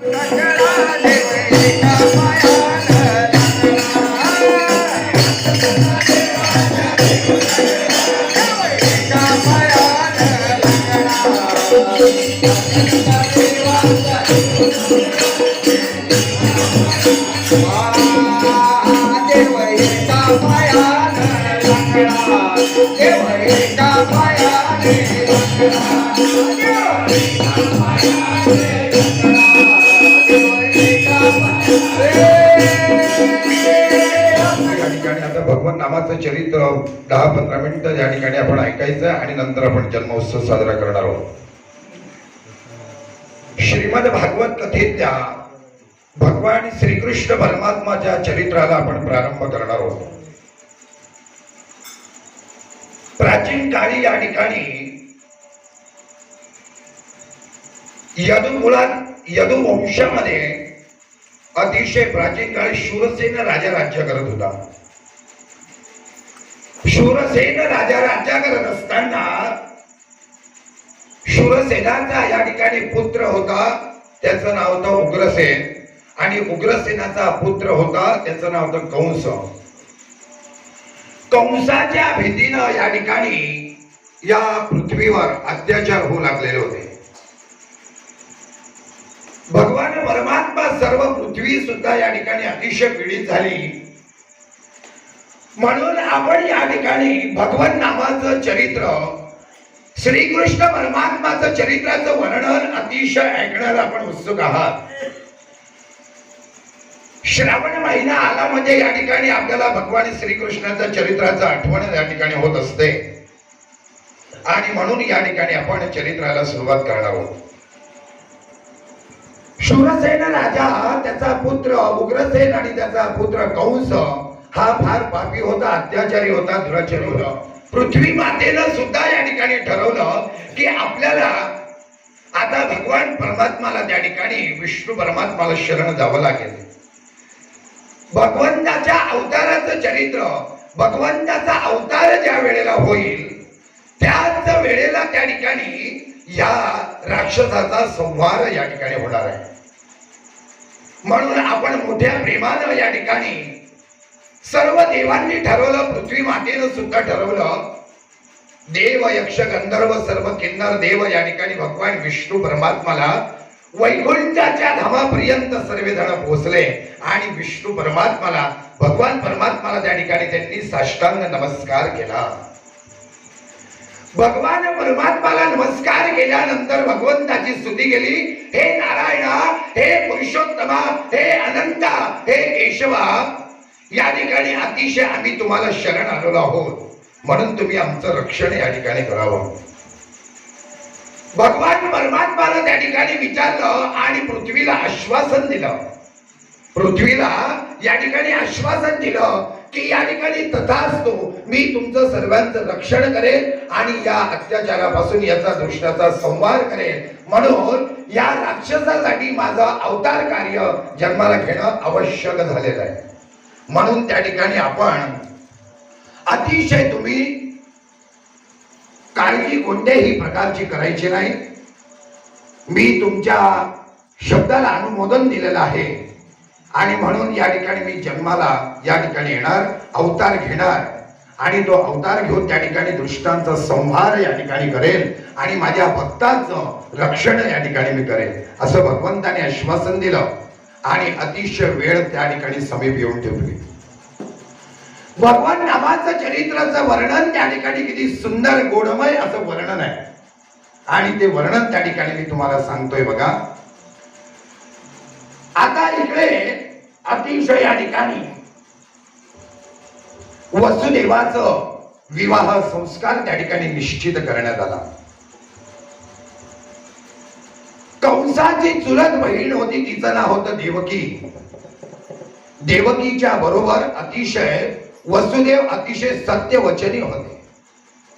Tá caralho, या ठिकाणी आता भगवान नामाचं चरित्र दहा पंधरा मिनिटं या ठिकाणी आपण ऐकायचं आणि नंतर आपण जन्मोत्सव साजरा करणार आहोत. श्रीमद भागवत कथेतल्या भगवान श्रीकृष्ण परमात्माच्या चरित्राला आपण प्रारंभ करणार आहोत. प्राचीन काळी या ठिकाणी यदुकुळात यदुवंशामध्ये अतिशय प्राचीन काळी शूरसेन राजा राज्य करत होता. शूरसेन राजा राज्य करत असताना शूरसेनाचा या ठिकाणी पुत्र होता त्याचं नाव होतं उग्रसेन. आणि उग्रसेनाचा पुत्र होता त्याचं नाव होतं कंस. कंसाच्या भीतीनं या ठिकाणी या पृथ्वीवर अत्याचार होऊ लागलेले होते. भगवान परमात्मा सर्व पृथ्वी सुद्धा या ठिकाणी अतिशय पीडित झाली. म्हणून आपण या ठिकाणी भगवन नामाचं चरित्र श्रीकृष्ण परमात्माचं चरित्राचं वर्णन अतिशय ऐकण्याला आपण उत्सुक आहात. श्रावण महिना आला म्हणजे या ठिकाणी आपल्याला भगवान श्रीकृष्णाच्या चरित्राचं आठवण या ठिकाणी होत असते. आणि म्हणून या ठिकाणी आपण चरित्राला सुरुवात करणार आहोत. शिवसेन राजा त्याचा पुत्र उग्रसेन आणि त्याचा पुत्र कंस हा फार पापी होता अत्याचारी होता दुराचारी होता. पृथ्वी मातेनं सुद्धा या ठिकाणी ठरवलं की आपल्याला आता भगवान परमात्माला त्या ठिकाणी विष्णू परमात्माला शरण जावं लागेल. भगवंताच्या अवताराचं चरित्र भगवंताचा अवतार ज्या वेळेला होईल त्याच वेळेला त्या ठिकाणी या राक्षसाचा संहार या ठिकाणी होणार आहे. म्हणून आपण मोठ्या प्रेमानं या ठिकाणी सर्व देवांनी ठरवलं पृथ्वी मातेनं सुद्धा ठरवलं. देव यक्ष गंधर्व सर्व किन्नर देव या ठिकाणी भगवान विष्णू परमात्माला वैकुंठाच्या धामापर्यंत सर्वजण पोहोचले आणि विष्णू परमात्माला भगवान परमात्माला त्या ठिकाणी त्यांनी साष्टांग नमस्कार केला. भगवान परमात्माला नमस्कार केल्यानंतर भगवंताची स्तुती केली. हे नारायणा हे पुरुषोत्तमा हे अनंता हे केशवा या ठिकाणी अतिशय आम्ही तुम्हाला शरण आलेलो आहोत. म्हणून तुम्ही आमचं रक्षण या ठिकाणी करावं. भगवान परमात्मानं त्या ठिकाणी विचारलं आणि पृथ्वीला आश्वासन दिलं. पृथ्वीला या ठिकाणी आश्वासन दिलं. की या ठिकाणी तथा असतो मी तुमचं सर्वांचं रक्षण करेन आणि या अत्याचारापासून याचा दृष्टाचा संवार करेन. म्हणून या राक्षसासाठी माझं अवतार कार्य जन्माला घेणं आवश्यक झालेलं आहे. म्हणून त्या ठिकाणी आपण अतिशय तुम्ही काळजी कोणत्याही प्रकारची करायची नाही. मी तुमच्या शब्दाला अनुमोदन दिलेलं आहे. आणि म्हणून या ठिकाणी मी जन्माला या ठिकाणी येणार अवतार घेणार. आणि तो अवतार घेऊन त्या ठिकाणी दृष्टांचा संहार या ठिकाणी करेल आणि माझ्या भक्तांचं रक्षण या ठिकाणी मी करेल. असं भगवंताने आश्वासन दिलं आणि अतिशय वेळ त्या ठिकाणी समीप येऊन ठेवली. भगवान नामाचं चरित्राचं वर्णन त्या ठिकाणी किती सुंदर गोडमय असं वर्णन आहे. आणि ते वर्णन त्या ठिकाणी मी तुम्हाला सांगतोय बघा. आता इकडे अतिशय या ठिकाणी वसुदेवाचं विवाह संस्कार त्या ठिकाणी निश्चित करण्यात आला. कंसाची चुलत बहीण होती तिचं नाव होतं देवकी. देवकीच्या बरोबर अतिशय वसुदेव अतिशय सत्यवचनी होते.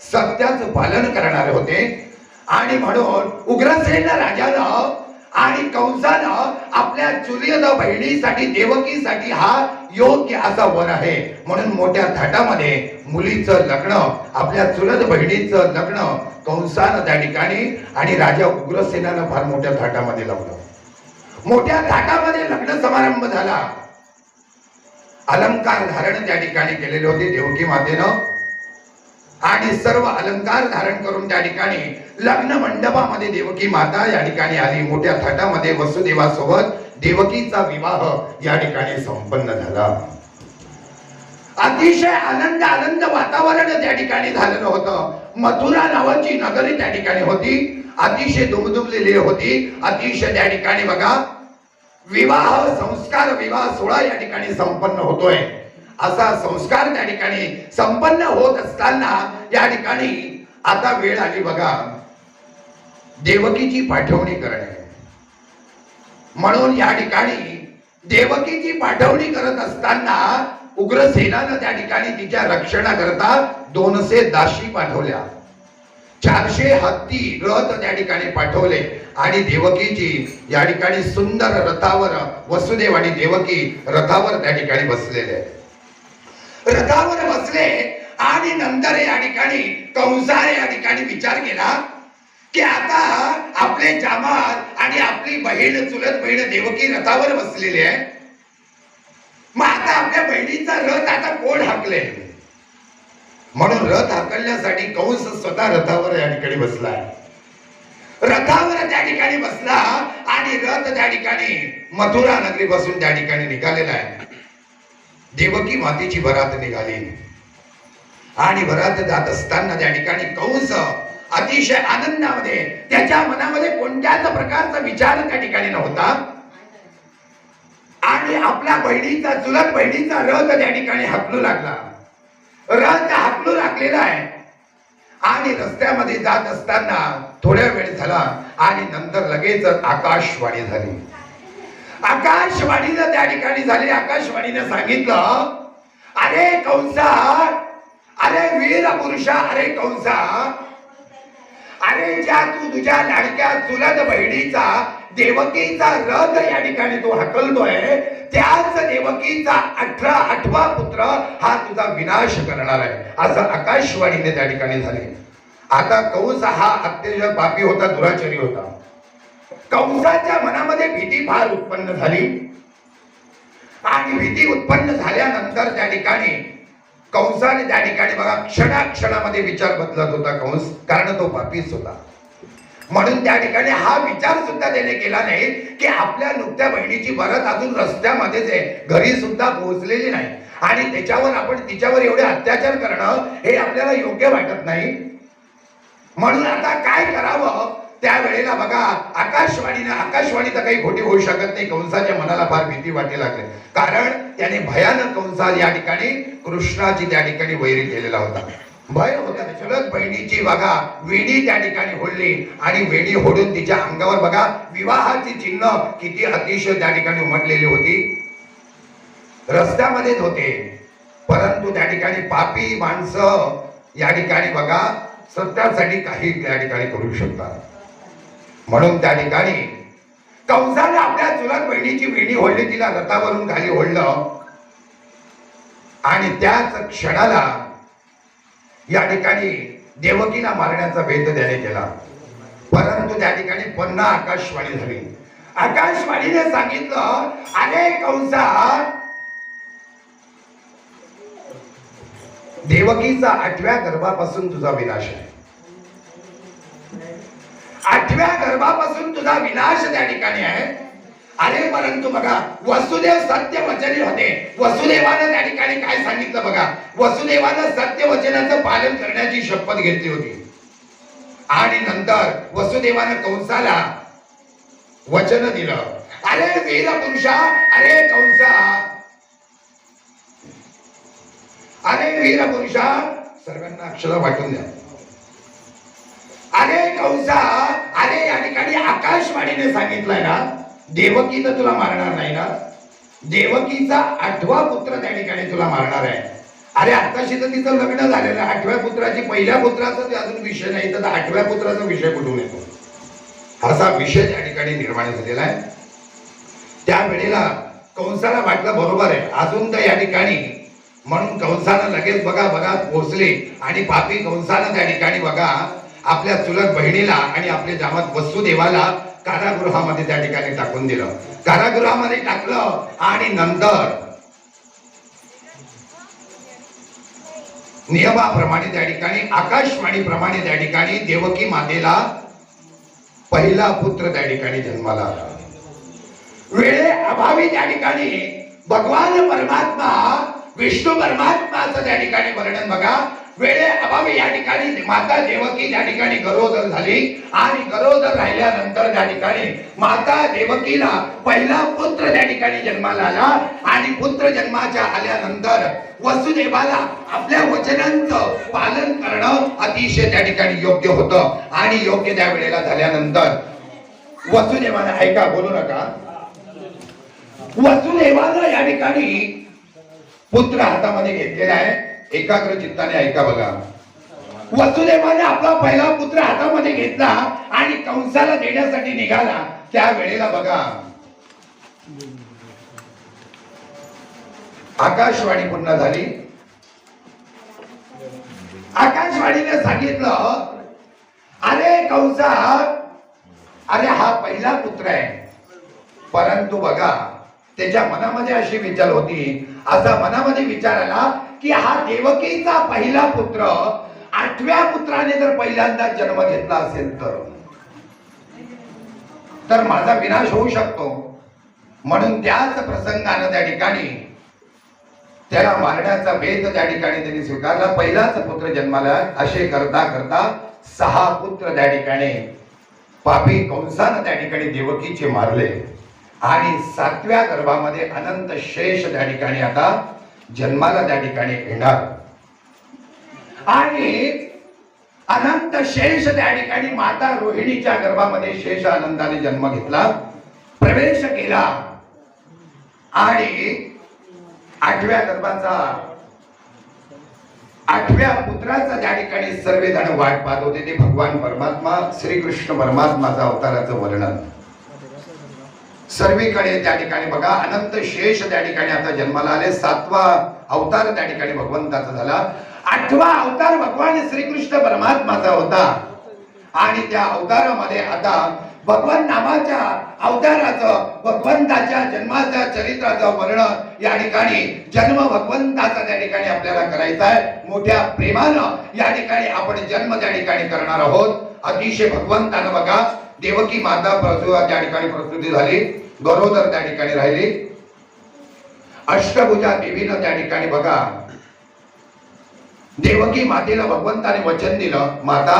सत्याचं पालन करणारे होते. आणि म्हणून उग्रसेन राजानं आणि कंसानं आपल्या चुलियत बहिणीसाठी देवकीसाठी हा योग्य असा वर आहे. म्हणून मोठ्या थाटामध्ये मुलीचं लग्न आपल्या चुलत बहिणीचं लग्न कंसानं त्या ठिकाणी आणि राजा उग्रसेनानं फार मोठ्या थाटामध्ये लावलं. मोठ्या थाटामध्ये लग्न समारंभ झाला. अलंकार धारण त्या ठिकाणी केलेले होते. देवकी मातेनं आणि सर्व अलंकार धारण करून त्या ठिकाणी लग्न मंडपामध्ये देवकी माता या ठिकाणी आली. मोठ्या थाटामध्ये वसुदेवासोबत देवकीचा विवाह या ठिकाणी संपन्न झाला. अतिशय आनंद आनंद वातावरण त्या ठिकाणी झालेलं होतं. मथुरा नावाची नगरी त्या ठिकाणी होती. अतिशय दुमदुमलेली होती. अतिशय त्या ठिकाणी बघा विवाह संस्कार विवाह सोहळा या ठिकाणी संपन्न होतोय. असा संस्कार त्या ठिकाणी संपन्न होत असताना या ठिकाणी आता वेळ आली बघा. देवकीची पाठवणी करणे. म्हणून या ठिकाणी देवकीची पाठवणी करत असताना उग्रसेनानं त्या ठिकाणी तिच्या रक्षणाकरता दोनशे दाशी पाठवल्या. चारशे हत्ती रथ त्या ठिकाणी पाठवले आणि देवकीची या ठिकाणी सुंदर रथावर वसुदेव आणि देवकी रथावर त्या ठिकाणी बसलेले. रथावर बसले आणि नंतर या ठिकाणी कंसाने या ठिकाणी विचार केला की आता आपले जामात आणि आपली बहीण चुलत बहीण देवकी रथावर बसलेली आहे. मग आता आपल्या बहिणीचा रथ आता कोण हाकले? म्हणून रथ हाकलण्यासाठी कंस स्वतः रथावर या ठिकाणी बसलाय रथावर त्या ठिकाणी बसला आणि रथ त्या ठिकाणी मथुरा नगरी बसून त्या ठिकाणी निघालेला आहे. देवकी मातेची भरात निघाली. आणि भरात जात असताना त्या ठिकाणी कंस अतिशय आनंदामध्ये त्याच्या मनामध्ये कोणत्याच प्रकारचा विचार त्या ठिकाणी नव्हता. आणि आपल्या बहिणीचा चुलत बहिणीचा रथ त्या ठिकाणी हकलू लागला. रथ हाकलू लागलेला आहे. आणि रस्त्यामध्ये जात असताना थोड्या वेळ झाला आणि नंतर लगेच आकाशवाणी झाली. आकाशवाणीनं त्या ठिकाणी झाली. आकाशवाणीनं सांगितलं अरे कंसा अरे वीर पुरुषा अरे कंसा अरे ज्या तू तुझ्या लाडक्या चुलत बहिणीचा देवकीचा रथ या ठिकाणी तू हकलतोय त्याच देवकीचा अठरा आठवा पुत्र हा तुझा विनाश करणार आहे. असं आकाशवाणीने त्या ठिकाणी झाले. आता कंस हा अत्यंत पापी होता दुराचारी होता. कंसाच्या मनामध्ये भीती फार उत्पन्न झाली. आणि भीती उत्पन्न झाल्यानंतर त्या ठिकाणी कंसाने त्या ठिकाणी बघा क्षणाक्षणामध्ये विचार बदलत होता कंस कारण तो पापीच होता. म्हणून त्या ठिकाणी हा विचार सुद्धा त्याने केला नाही की आपल्या नुकत्या बहिणीची भरत अजून रस्त्यामध्येच आहे घरी सुद्धा पोहोचलेली नाही. आणि त्याच्यावर आपण तिच्यावर एवढे अत्याचार करणं हे आपल्याला योग्य वाटत नाही. म्हणून आता काय करावं? त्यावेळेला बघा आकाशवाणीनं आकाशवाणी तर काही खोटी होऊ शकत नाही. कंसाच्या मनाला फार भीती वाटे लागली. कारण त्याने भयानक कंसा या ठिकाणी कृष्णाची त्या ठिकाणी वैरी केलेला होता. भय होता. चुलत बहिणीची बघा वेणी त्या ठिकाणी होडली. आणि वेणी होडून तिच्या अंगावर बघा विवाहाची चिन्ह किती अतिशय त्या ठिकाणी उमटलेली होती. रस्त्यामध्येच होते परंतु त्या ठिकाणी पापी माणसं या ठिकाणी बघा सत्यासाठी काही त्या ठिकाणी करू शकतात. म्हणून त्या ठिकाणी कंसाने आपल्या चुलत बहिणीची वेणी ओढली तिला रथावरून खाली ओढलं. आणि त्याच क्षणाला या ठिकाणी देवकीला मारण्याचा भेद त्याने केला. परंतु त्या ठिकाणी पुन्हा आकाशवाणी झाली. आकाशवाणीने सांगितलं अरे कंसा देवकीचा आठव्या गर्भापासून तुझा विनाश आहे. आठव्या गर्भापासून तुझा विनाश त्या ठिकाणी आहे. अरे परंतु बघा वसुदेव सत्य वचनी होते. वसुदेवानं त्या ठिकाणी काय सांगितलं बघा? वसुदेवानं सत्य वचनाचं पालन करण्याची शपथ घेतली होती. आणि नंतर वसुदेवानं कंसाला वचन दिलं. अरे वीर पुरुषा अरे कंसा. अरे वीर पुरुषा सर्वांना अक्षर वाटून द्या. कंसा अरे या ठिकाणी आकाशवाणीने सांगितलंय ना देवकीनं तुला मारणार नाही ना? देवकीचा आठवा पुत्र त्या ठिकाणी तुला मारणार आहे. अरे आताशी तर तिचं लग्न झालेलं आठव्या पुत्राची पहिल्या पुत्राचा अजून विषय नाही तर आठव्या पुत्राचा विषय कुठून येतो? असा विषय त्या ठिकाणी निर्माण झालेला आहे. त्या वेळेला कंसाला वाटलं बरोबर आहे. अजून तर या ठिकाणी म्हणून कंसानं लगेच बघा बघा पोचले आणि पापी कंसानं त्या ठिकाणी बघा आपल्या चुलत बहिणीला आणि आपल्या जामात वसुदेवाला कारागृहामध्ये त्या ठिकाणी टाकून दिलं. कारागृहामध्ये टाकलं आणि नंतर नियमाप्रमाणे त्या ठिकाणी आकाशवाणीप्रमाणे त्या ठिकाणी देवकी मातेला पहिला पुत्र त्या ठिकाणी जन्माला आला. वेळे अभावी त्या ठिकाणी भगवान परमात्मा विष्णू परमात्माचं त्या ठिकाणी वर्णन बघा. वेळे अभावी या ठिकाणी माता देवकी त्या ठिकाणी गरोदर झाली आणि गरोदर राहिल्यानंतर त्या ठिकाणी माता देवकीला पहिला पुत्र त्या ठिकाणी जन्माला आला आणि पुत्र जन्माच्या आल्यानंतर वसुदेवाला आपल्या वचनांचं पालन करणं अतिशय त्या ठिकाणी योग्य होतं आणि योग्य त्या वेळेला झाल्यानंतर वसुदेवानं ऐका बोलू नका. वसुदेवानं या ठिकाणी पुत्र हातामध्ये घेतलेला आहे. एकाग्र चित्ताने ऐका बघा. वसुदेवाने आपला पहिला पुत्र हातामध्ये घेतला आणि कंसाला देण्यासाठी निघाला. त्या वेळेला बघा. आकाशवाणी पुन्हा झाली. आकाशवाणीने सांगितलं अरे कंसा अरे हा पहिला पुत्र आहे. परंतु बघा त्याच्या मनामध्ये अशी विचार होती. असा मनामध्ये विचार आला की हा देवकीचा पहिला पुत्र आठव्या पुत्राने जर पहिल्यांदा जन्म घेतला असेल तर? तर माझा विनाश होऊ शकतो. म्हणून त्याच प्रसंगानं त्या ठिकाणी त्याला मारण्याचा भेद त्या ठिकाणी त्यांनी स्वीकारला. पहिलाच पुत्र जन्माला असे करता करता सहा पुत्र त्या ठिकाणी पापी कंसानं त्या ठिकाणी देवकीचे मारले. आणि सातव्या गर्भामध्ये अनंत शेष त्या ठिकाणी आता जन्माला त्या ठिकाणी येणार. आणि अनंत शेष त्या ठिकाणी माता रोहिणीच्या गर्भामध्ये शेष आनंदाने जन्म घेतला प्रवेश केला. आणि आठव्या गर्भाचा आठव्या पुत्राचा त्या ठिकाणी सर्वजण वाट पाहत होते. ते भगवान परमात्मा श्रीकृष्ण परमात्माचा अवताराचं वर्णन. सर्वीकडे त्या ठिकाणी बघा अनंत शेष त्या ठिकाणी आता जन्माला आले सातवा अवतार त्या ठिकाणी भगवंताचा झाला. आठवा अवतार भगवान श्रीकृष्ण परमात्माचा होता. आणि त्या अवतारामध्ये आता भगवान नामाच्या अवताराचं भगवंताच्या जन्माच्या चरित्राचं वर्णन या ठिकाणी जन्म भगवंताचा त्या ठिकाणी आपल्याला करायचा आहे. मोठ्या प्रेमानं या ठिकाणी आपण जन्म त्या ठिकाणी करणार आहोत. अतिशय भगवंतानं बघा देवकी माता प्रसू त्या ठिकाणी प्रस्तुती झाली. गरोदर त्या ठिकाणी राहिली. अष्टभुजा देवीनं त्या ठिकाणी बघा. देवकी मातेला भगवंताने वचन दिलं माता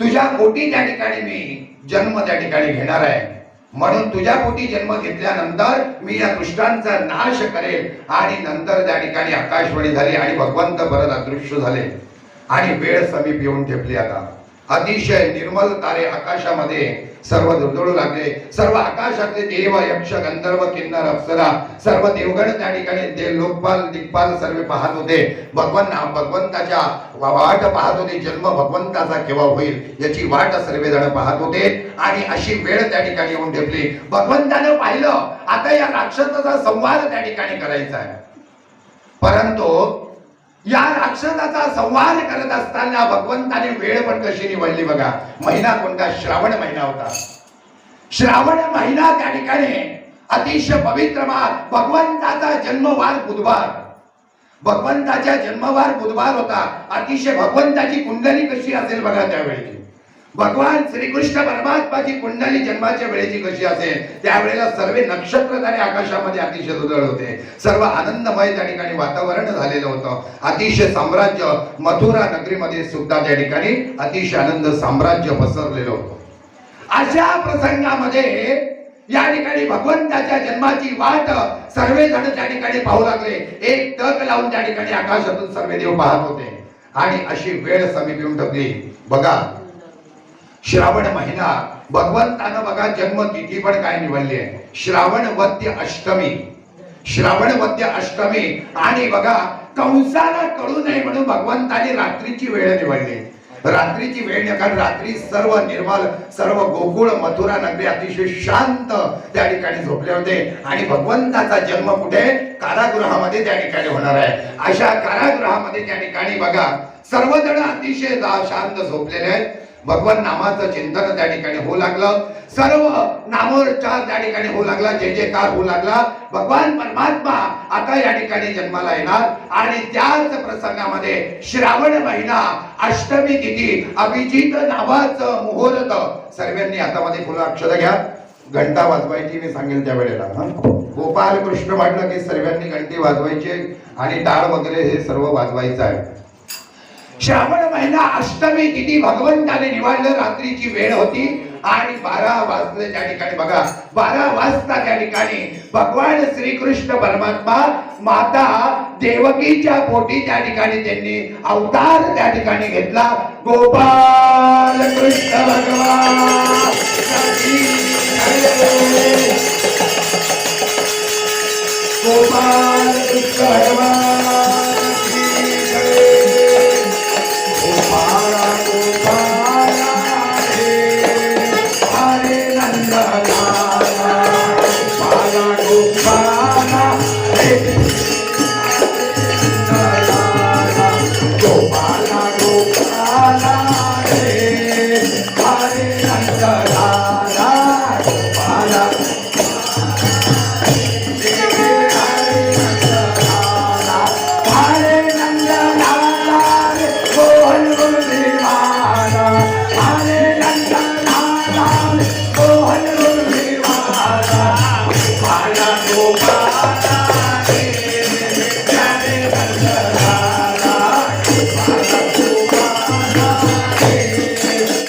तुझ्या पोटी त्या ठिकाणी मी जन्म त्या ठिकाणी घेणार आहे. म्हणून तुझ्या पोटी जन्म घेतल्यानंतर मी या दुष्टांचा नाश करेल आणि नंतर त्या ठिकाणी आकाशवाणी झाली आणि भगवंत परत अदृश्य झाले. आणि वेळ समीप येऊन ठेपली आता. अतिशय निर्मल तारे आकाशामध्ये सर्व धुळधुळू लागले. सर्व आकाशातले देव यक्ष गंधर्व किन्नर अप्सरा सर्व देवगण त्या ठिकाणी ते लोकपाल दिग्पाल सर्व पाहत होते. भगवान भगवंताच्या वाट पाहत होते. जन्म भगवंताचा केव्हा होईल याची वाट सर्वजण पाहत होते. आणि अशी वेळ त्या ठिकाणी येऊन ठेपली. भगवंतानं पाहिलं आता या राक्षसाचा संवाद त्या ठिकाणी करायचा आहे. परंतु या राक्षसाचा संवाद करत असताना भगवंताने वेळ पण कशी निवडली बघा. महिना कोणता? श्रावण महिना होता. श्रावण महिना त्या ठिकाणी अतिशय पवित्र मार भगवंताचा जन्मवार बुधवार. भगवंताच्या जन्मवार बुधवार होता. अतिशय भगवंताची कुंडली कशी असेल बघा त्यावेळी. भगवान श्रीकृष्ण परमात्माची कुंडली जन्माच्या वेळेची कशी असेल? त्यावेळेला सर्व नक्षत्र तारे आकाशामध्ये अतिशय उदळ होते. सर्व आनंदमय त्या ठिकाणी वातावरण झालेलं होतं. अतिशय साम्राज्य मथुरा नगरीमध्ये सुद्धा त्या ठिकाणी अतिशय आनंद साम्राज्य पसरलेलं होतं. अशा प्रसंगामध्ये या ठिकाणी भगवंताच्या जन्माची वाट सर्वजण त्या ठिकाणी पाहू लागले. एक टक लावून त्या ठिकाणी आकाशातून सर्व देव पाहत होते. आणि अशी वेळ समीप येऊन ठपली बघा श्रावण महिना भगवंतानं बघा जन्म पण काय निवडली आहे. श्रावण वद्य अष्टमी. श्रावण वद्य अष्टमी आणि बघा कंसाला कळू नये म्हणून भगवंताने रात्रीची वेळ निवडली. रात्रीची वेळ कारण रात्री सर्व निर्मल सर्व गोकुळ मथुरा नगरी अतिशय शांत त्या ठिकाणी झोपले होते. आणि भगवंताचा जन्म कुठे? कारागृहामध्ये त्या ठिकाणी होणार आहे. अशा कारागृहामध्ये त्या ठिकाणी बघा सर्वजण अतिशय जा- शांत झोपलेले आहेत. भगवान नामाचं चिंतन त्या ठिकाणी होऊ लागलं. सर्व नामोच्चार त्या ठिकाणी होऊ लागला जय काळ होऊ लागला. भगवान परमात्मा आता या ठिकाणी जन्माला येणार. आणि त्याच प्रसंगामध्ये श्रावण महिना अष्टमी तिथी अभिजित नावाचं मुहूर्त सर्वांनी हातामध्ये फुलं अक्षर घ्या. घंटा वाजवायची मी सांगेल त्या वेळेला गोपाल कृष्ण म्हटलं की सर्वांनी घंटी वाजवायची आणि टाळ वगैरे हे सर्व वाजवायचं आहे. श्रावण महिना अष्टमी तिथी भगवंताने निवडलं रात्रीची वेळ होती. आणि बारा वाजले त्या ठिकाणी बघा बारा वाजता त्या ठिकाणी भगवान श्रीकृष्ण परमात्मा माता देवकीच्या पोटी त्या ठिकाणी त्यांनी अवतार त्या ठिकाणी घेतला. गोपाल कृष्ण भगवान गोपाल कृष्ण भगवान.